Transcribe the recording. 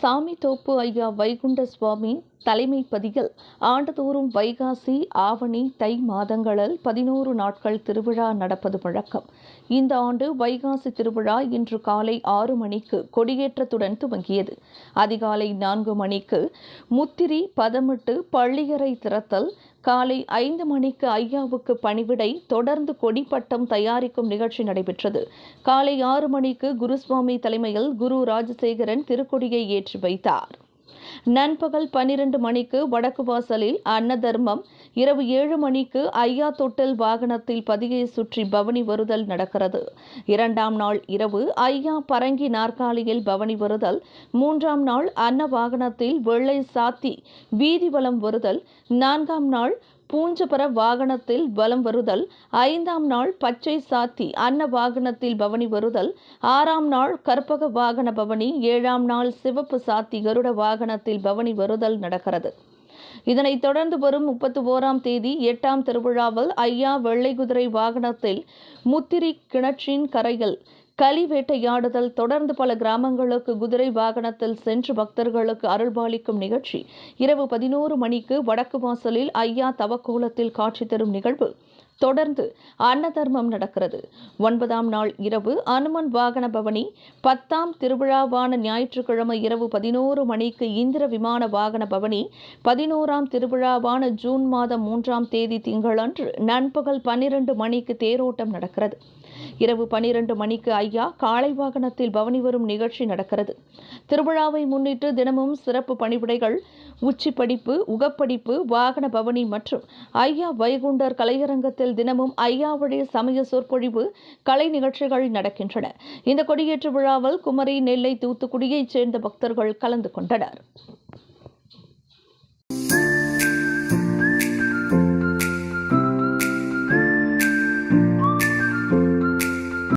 சாமி தோப்பு ஐயா வைகுண்ட சுவாமி தலைமை பதிகள். ஆண்டுதோறும் வைகாசி ஆவணி தை மாதங்களில் பதினோரு நாட்கள் திருவிழா நடப்பது வழக்கம். இந்த ஆண்டு வைகாசி திருவிழா இன்று காலை ஆறு மணிக்கு கொடியேற்றத்துடன் துவங்கியது. அதிகாலை நான்கு மணிக்கு முத்திரி பதமிட்டு பள்ளியறை திறத்தல் காலை ஐந்து மணிக்கு ஐயாவுக்கு பணிவிடை தொடர்ந்து கொடிப்பட்டம் தயாரிக்கும் நிகழ்ச்சி நடைபெற்றது. காலை ஆறு மணிக்கு குருசுவாமி தலைமையில் குரு ராஜசேகரன் திருக்கொடியை ஏற்றி வைத்தார். நண்பகல் பன்னிரண்டு மணிக்கு வடக்கு வாசலில் அன்னதர்மம் இரவு ஏழு மணிக்கு ஐயா தொட்டல் வாகனத்தில் பதியை சுற்றி பவனி வருதல் நடக்கிறது. இரண்டாம் நாள் இரவு ஐயா பரங்கி நாற்காலியில் பவனி வருதல் மூன்றாம் நாள் அன்ன வாகனத்தில் வெள்ளை சாத்தி வீதி வலம் வருதல் நான்காம் நாள் பூஞ்சபர வாகனத்தில் வலம் வருதல் ஐந்தாம் நாள் பச்சை சாத்தி அன்ன வாகனத்தில் பவனி வருதல் ஆறாம் நாள் கற்பக வாகன பவனி ஏழாம் நாள் சிவப்பு சாத்தி கருட வாகனத்தில் பவனி வருதல் நடக்கிறது. இதனைத் தொடர்ந்து வரும் முப்பத்தி ஓராம் தேதி எட்டாம் திருவிழாவில் ஐயா வெள்ளை குதிரை வாகனத்தில் முத்திரி கிணற்றின் கரையில் களி வேட்டையாடுதல் தொடர்ந்து பல கிராமங்களுக்கு குதிரை வாகனத்தில் சென்று பக்தர்களுக்கு அருள்பாலிக்கும் நிகழ்ச்சி. இரவு பதினோரு மணிக்கு வடக்கு வாசலில் ஐயா தவக்கோலத்தில் காட்சி தரும் நிகழ்வு. தொடர்ந்து அன்னதர்மம் நடக்கிறது. ஒன்பதாம் நாள் இரவு அனுமன் வாகன பவனி பத்தாம் திருவிழாவான ஞாயிற்றுக்கிழமை இரவு பதினோரு மணிக்கு இந்திர விமான வாகன பவனி பதினோராம் திருவிழாவான ஜூன் மாதம் மூன்றாம் தேதி திங்களன்று நண்பகல் பன்னிரண்டு மணிக்கு தேரோட்டம் நடக்கிறது. இரவு பன்னிரண்டு மணிக்கு ஐயா காளை வாகனத்தில் பவனி வரும் நிகழ்ச்சி நடக்கிறது. திருவிழாவை முன்னிட்டு தினமும் சிறப்பு பணிவிடைகள் உச்சிப்படிப்பு உகப்படிப்பு வாகன பவனி மற்றும் ஐயா வைகுண்டர் கலையரங்கத்தில் தினமும் ஐயாவுடைய சமய சொற்பொழிவு கலை நிகழ்ச்சிகள் நடக்கின்றன. இந்த கொடியேற்று விழாவில் குமரி நெல்லை தூத்துக்குடியைச் சேர்ந்த பக்தர்கள் கலந்து கொண்டனர்.